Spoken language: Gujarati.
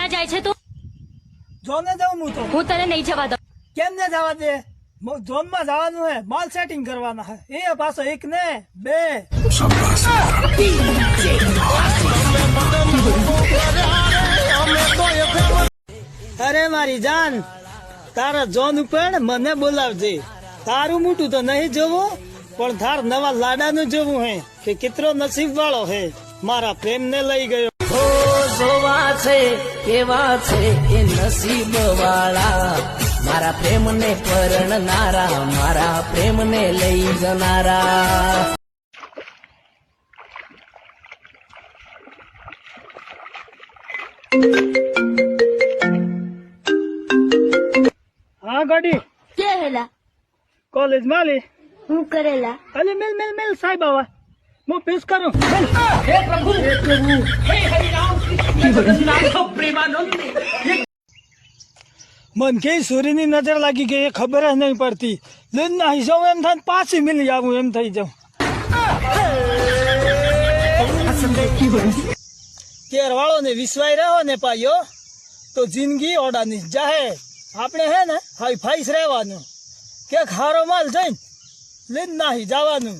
ક્યાં જાય છે તું જોને જાઉં હું તો. હું તને નહીં જવા દઉં. કેમ ને જવા દે? જોનમાં જવાનું હે માલ સેટિંગ કરવાના હે. એ પાછો એક ને બે. અરે મારી જાન તારા જોન ઉપર મને બોલાવજે. તારું મોટું તો નહીં જોવું પણ તાર નવા લાડાનું જોવું હે કે કેટલો નસીબ વાળો હે. મારા પ્રેમ ને લઈ ગયો. જોવા છે કેવા છે એ નસીબ વાળા. મારા પ્રેમને પરણનારા મારા પ્રેમને લઈ જનારા. હા ગાડી. કે હેલા? કોલેજ માલી. હું કરેલા? અલે મેલ મેલ મેલ સાહેબ આવા. હું પીસ કરું. મિલ. મન કે સૂર્યની નજર લાગી ગઈ, એ ખબર જ નહીં પડતી. લીન ના હિસાબ એમ થાય પાછી મિલી આવું એમ થઈ જાઉં. કેર વાળો ને વિશ્વાય રહ્યો ને પાયો તો જિંદગી ઓડાની જાહે. આપણે હે ને હાઈ ફાઈસ રહેવાનું. કે ખારો માલ જઈને લીન નાહી જવાનું.